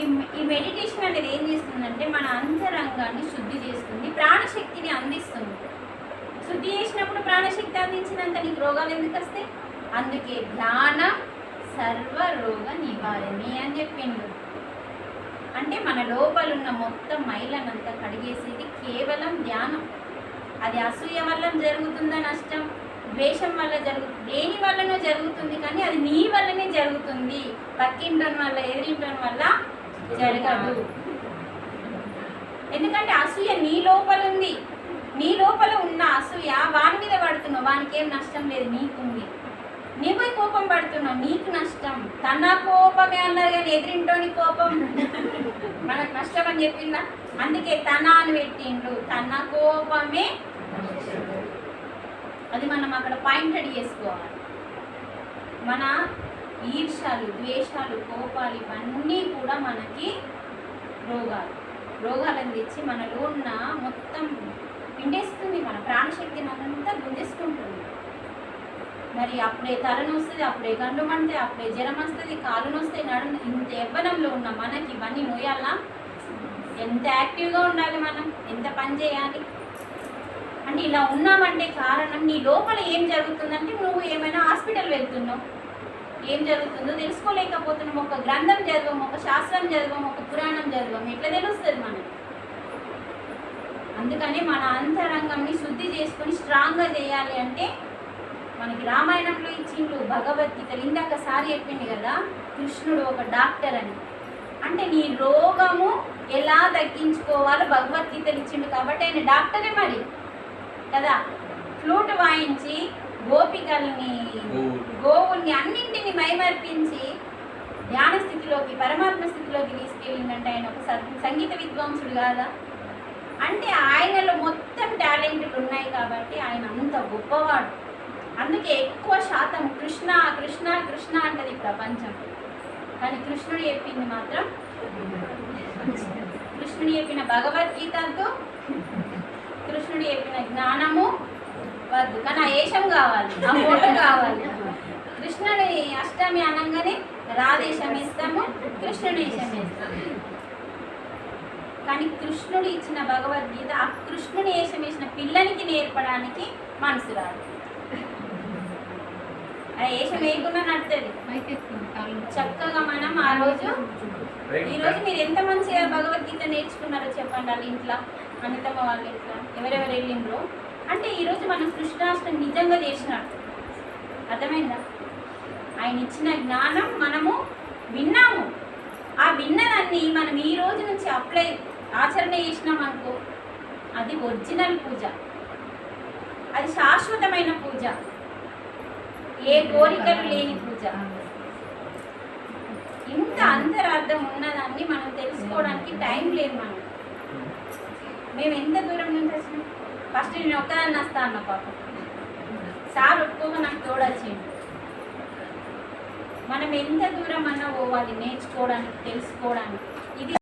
ఈ ఈ మెడిటేషన్ అనేది ఏం చేస్తుందంటే మన అంతరంగాన్ని శుద్ధి చేస్తుంది ప్రాణశక్తిని అందిస్తుంది. శుద్ధి చేసినప్పుడు ప్రాణశక్తి అందించినంత నీకు రోగాలు ఎందుకు వస్తాయి? అందుకే ధ్యానం సర్వ రోగ నివారణి అని చెప్పిండు. అంటే మన లోపలున్న మొత్తం మైలనంతా కడిగేసేది కేవలం ధ్యానం. అది అసూయ వల్ల జరుగుతుందా నష్టం? ద్వేషం వల్ల జరుగుతుంది దేని వల్లనో జరుగుతుంది కానీ అది నీ వల్లనే జరుగుతుంది. పక్కింటం వల్ల ఎదిరింటం వల్ల జరగదు. ఎందుకంటే అసూయ నీ లోపల ఉంది. నీ లోపల ఉన్న అసూయ వాని మీద పడుతున్నావు. వానికి ఏం నష్టం లేదు నీకుంది. నీపై కోపం పడుతున్నావు నీకు నష్టం. తన కోపమే అన్నారు కానీ ఎదిరింటోని కోపం. మనకు నష్టం అని చెప్పిందా? అందుకే తన అని పెట్టిండు తన కోపమే అది మనం అక్కడ పాయింటెడ్ చేసుకోవాలి. మన ఈర్షాలు ద్వేషాలు కోపాలు ఇవన్నీ కూడా మనకి రోగాలు. రోగాలను తెచ్చి మనలో ఉన్న మొత్తం పిండేస్తుంది మన ప్రాణశక్తిని అంతా గుంజేసుకుంటుంది. మరి అప్పుడే తలనొస్తుంది అప్పుడే గండు మంటే అప్పుడే జ్వరం వస్తుంది కాలు వస్తాయి నడు ఇంత యవ్వనంలో ఉన్న మనకి ఇవన్నీ మోయాలా? ఎంత యాక్టివ్గా ఉండాలి మనం? ఎంత పని చేయాలి? అంటే ఇలా ఉన్నామంటే కారణం నీ లోపల ఏం జరుగుతుందంటే నువ్వు ఏమైనా హాస్పిటల్ వెళ్తున్నావు. ఏం జరుగుతుందో తెలుసుకోలేకపోతున్నాం. ఒక గ్రంథం చదవం ఒక శాస్త్రం చదవం ఒక పురాణం చదవం. ఎట్లా తెలుస్తుంది మనకి? అందుకని మన అంతరంగంని శుద్ధి చేసుకొని స్ట్రాంగ్గా చేయాలి అంటే మనకి రామాయణంలో ఇచ్చిండు భగవద్గీతలు ఇందాకసారి చెప్పింది కదా కృష్ణుడు ఒక డాక్టర్ అని. అంటే నీ రోగము ఎలా తగ్గించుకోవాలో భగవద్గీతలు ఇచ్చిండు కాబట్టి ఆయన డాక్టరే మరి. కదా? ఫ్లూట్ వాయించి గోపికల్ని గోవుల్ని. అన్నింటిని మైమర్పించి ధ్యాన స్థితిలోకి పరమాత్మ స్థితిలోకి తీసుకెళ్ళిందంటే ఆయన ఒక సంగీత విద్వాంసుడు కాదా? అంటే ఆయనలో మొత్తం టాలెంట్లు ఉన్నాయి కాబట్టి ఆయన అంత గొప్పవాడు. అందుకే ఎక్కువ శాతం కృష్ణ కృష్ణ కృష్ణ అంటది ప్రపంచం. కానీ కృష్ణుడు చెప్పింది మాత్రం కృష్ణుడు చెప్పిన భగవద్గీతతో కృష్ణుడు చెప్పిన జ్ఞానము వద్దు కానీ ఆ వేషం కావాలి. ఆ ఫోటో కావాలి. కృష్ణుడి అష్టమి అనగానే రాధేశం ఇస్తాము కృష్ణుడి వేషం ఇస్తాము కానీ కృష్ణుడు ఇచ్చిన భగవద్గీత ఆ కృష్ణుని వేషం వేసిన పిల్లలకి నేర్పడానికి మనసు రాదు. ఆ వేషం వేయకుండా నడుతుంది. చక్కగా మనం ఆ రోజు ఈ రోజు మీరు ఎంత మంచిగా భగవద్గీత నేర్చుకున్నారో చెప్పండి వాళ్ళ ఇంట్లో. అనితమ్మ వాళ్ళ ఇంట్లో. ఎవరెవరు వెళ్ళిండ్రో? అంటే ఈరోజు మనం కృష్ణాష్టమి నిజంగా చేసినట్టు అర్థమైందా? ఆయన ఇచ్చిన జ్ఞానం మనము విన్నాము. ఆ విన్నదాన్ని మనం ఈ రోజు నుంచి అప్లై ఆచరణ చేసినాం అనుకో అది ఒరిజినల్ పూజ. అది శాశ్వతమైన పూజ. ఏ కోరికలు లేని పూజ. ఇంత అంతరార్థం ఉన్నదాన్ని మనం తెలుసుకోవడానికి టైం లేదు మనం మేము ఎంత దూరం నుంచి వచ్చినాం? ఫస్ట్ నేను ఒక్కదాన్ని వస్తా అన్న పాపం. సార్ ఒప్పుకోక నాకు తోడొచ్చిండు మనం ఎంత దూరం అన్నా పోవాలి నేర్చుకోవడానికి తెలుసుకోవడానికి.